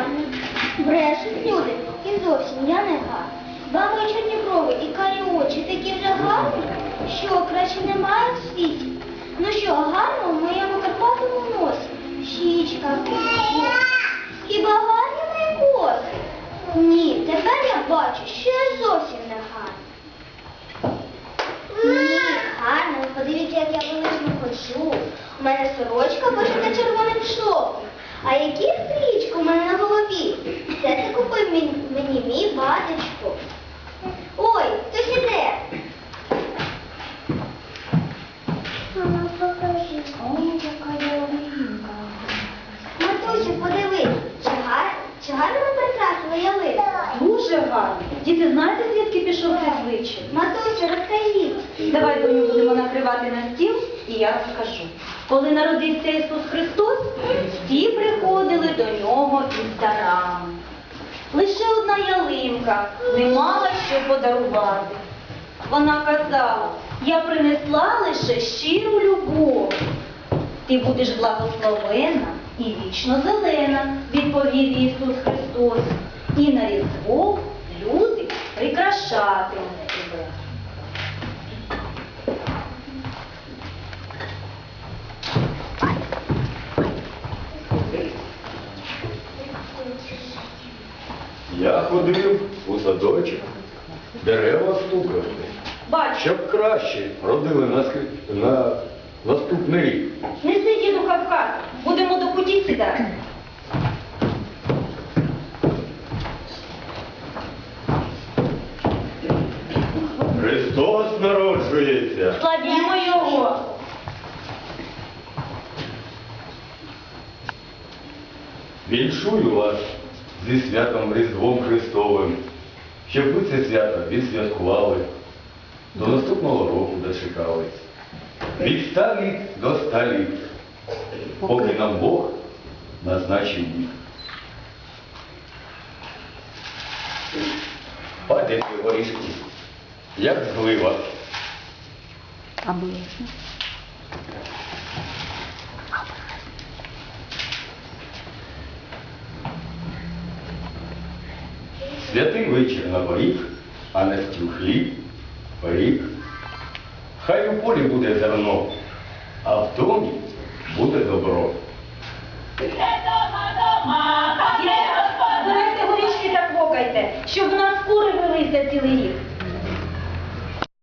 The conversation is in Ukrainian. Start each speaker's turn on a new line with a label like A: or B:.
A: погані, брешуть люди і зовсім я не гарна. Баби чорні брови і карі очі такі вже гарні, що краще немає в світі. Ну що, гарно в моєму карпатому носі, щічка, кусок. Хіба гарні мої коси? Ні, тепер я бачу, що я зовсім не гарна. Ні, гарно, подивіться, як я велично ходжу. У мене сорочка пошита червоним шовком. А які стрічки у мене на голові? Це ти купив мені, мій батечко. Ой, хтось іде. Мама, покажи. Ой, яка ялинка. Матусю, подивись, чи, гар... чи гарно ми прикрасили ялинку?
B: Дуже гарно. Діти, знаєте, звідки пішов цей звичай?
A: Матусю, розкажіть.
B: Давай доню будемо накривати на стіл, і я розкажу. Коли народився Ісус Христос, із дарами. Лише одна ялинка не мала що подарувати. Вона казала, я принесла лише щиру любов. Ти будеш благословена і вічно зелена, відповів Ісус Христос. І на різдво люди прикрашатимуть тебе.
C: Я ходив у садочок, дерева стукали,
B: Бачу,
C: щоб краще родили на, ски- на наступний рік.
B: неси діду Кавказ, будемо до путі сідати.
C: Христос народжується.
B: Славімо його!
C: Віншую вас зі святом Різдвом Христовим, щоб ви це свято відсвяткували, до наступного року дочекались. Від ста літ до ста літ, поки нам Бог назначив вік. Падайте горішки, як злива. Святий вечір на поріг, а на стіл хліб, поріг. Хай у полі буде зерно, а в домі буде добро.
B: Діти, Збирайте горішки та квокайте, щоб в нас кури велися цілий рік.